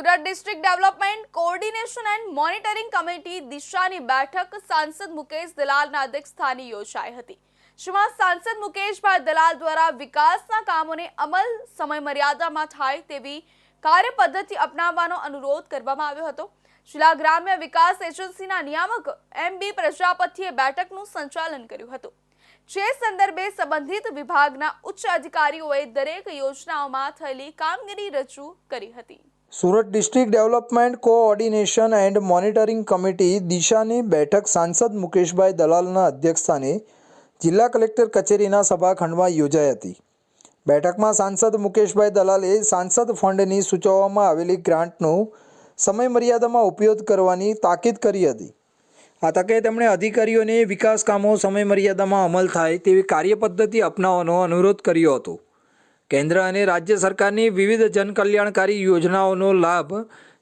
Surat district development, coordination and monitoring committee દિશાની બેઠક સાંસદ મુકેશ દલાલના અધ્યક્ષસ્થાને યોજાઈ હતી. જેમાં સાંસદ મુકેશભાઈ દલાલ દ્વારા વિકાસના કામોને અમલ સમય મર્યાદામાં થાય તેવી કાર્ય પદ્ધતિ અપનાવવાનો અનુરોધ કરવામાં આવ્યો હતો. જિલ્લા ગ્રામ્ય વિકાસ એજન્સીના નિયામક એમ બી પ્રજાપતિએ બેઠકનું સંચાલન કર્યું હતું. જે સંદર્ભે સંબંધિત વિભાગના ઉચ્ચ અધિકારીઓએ દરેક યોજનાઓમાં થયેલી કામગીરી રજૂ કરી હતી. Surat district development coordination and monitoring committee દિશાની બેઠક સાંસદ મુકેશભાઈ દલાલના અધ્યક્ષસ્થાને જિલ્લા કલેક્ટર કચેરીના સભાખંડમાં યોજાઈ હતી. બેઠકમાં સાંસદ મુકેશભાઈ દલાલે સાંસદ ફંડની સૂચવવામાં આવેલી ગ્રાન્ટનો સમયમર્યાદામાં ઉપયોગ કરવાની તાકીદ કરી હતી. આ તકે તેમણે અધિકારીઓને વિકાસ કામો સમયમર્યાદામાં અમલ થાય તેવી કાર્યપદ્ધતિ અપનાવવાનો અનુરોધ કર્યો હતો. કેન્દ્ર અને રાજ્ય સરકારની વિવિધ જનકલ્યાણકારી યોજનાઓનો લાભ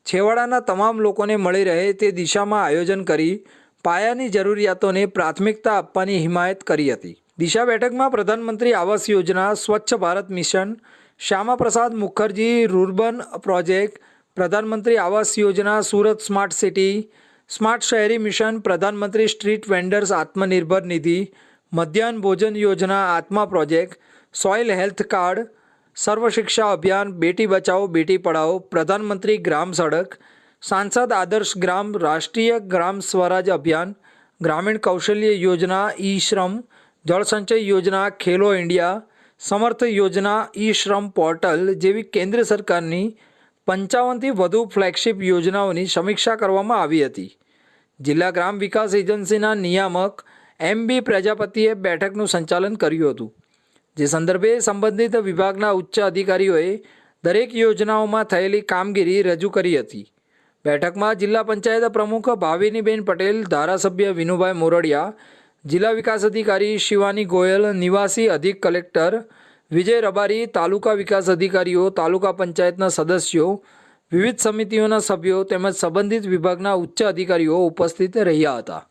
છેવાડાના તમામ લોકોને મળી રહે તે દિશામાં આયોજન કરી પાયાની જરૂરિયાતોને પ્રાથમિકતા આપવાની હિમાયત કરી હતી. દિશા બેઠકમાં Pradhanmantri Awas Yojana, Swachh Bharat mission Shyamaprasad Mukherjee, rurban project, Pradhanmantri Awas Yojana, Surat smart city, smart શહેરી mission, Pradhanmantri street vendors Atmanirbhar Nidhi, મધ્યાહન ભોજન યોજના, આત્મા project, soil health card Sarva Shiksha Abhiyan, Beti Bachao, Beti Padhao, પ્રધાનમંત્રી ગ્રામ સડક, સાંસદ આદર્શ ગ્રામ, રાષ્ટ્રીય ગ્રામ સ્વરાજ અભિયાન, ગ્રામીણ કૌશલ્ય યોજના, ઈ શ્રમ જળસંચય યોજના, ખેલો ઇન્ડિયા, સમર્થ યોજના, ઈ શ્રમ પોર્ટલ જેવી કેન્દ્ર સરકારની પંચાવનથી વધુ ફ્લેગશિપ યોજનાઓની સમીક્ષા કરવામાં આવી હતી. જિલ્લા ગ્રામ વિકાસ એજન્સીના નિયામક એમ બી પ્રજાપતિએ બેઠકનું સંચાલન કર્યું હતું. જે સંદર્ભે સંબંધિત વિભાગના ઉચ્ચ અધિકારીઓએ દરેક યોજનાઓમાં થયેલી કામગીરી રજૂ કરી હતી. બેઠકમાં જિલ્લા પંચાયત પ્રમુખ ભાવિનીબેન પટેલ, ધારાસભ્ય વિનુભાઈ મોરડિયા, જિલ્લા વિકાસ અધિકારી શિવાની ગોયલ, નિવાસી અધિક કલેક્ટર વિજય રબારી, તાલુકા વિકાસ અધિકારીઓ, તાલુકા પંચાયતના સદસ્યો, વિવિધ સમિતિઓના સભ્યો તેમજ સંબંધિત વિભાગના ઉચ્ચ અધિકારીઓ ઉપસ્થિત રહ્યા હતા.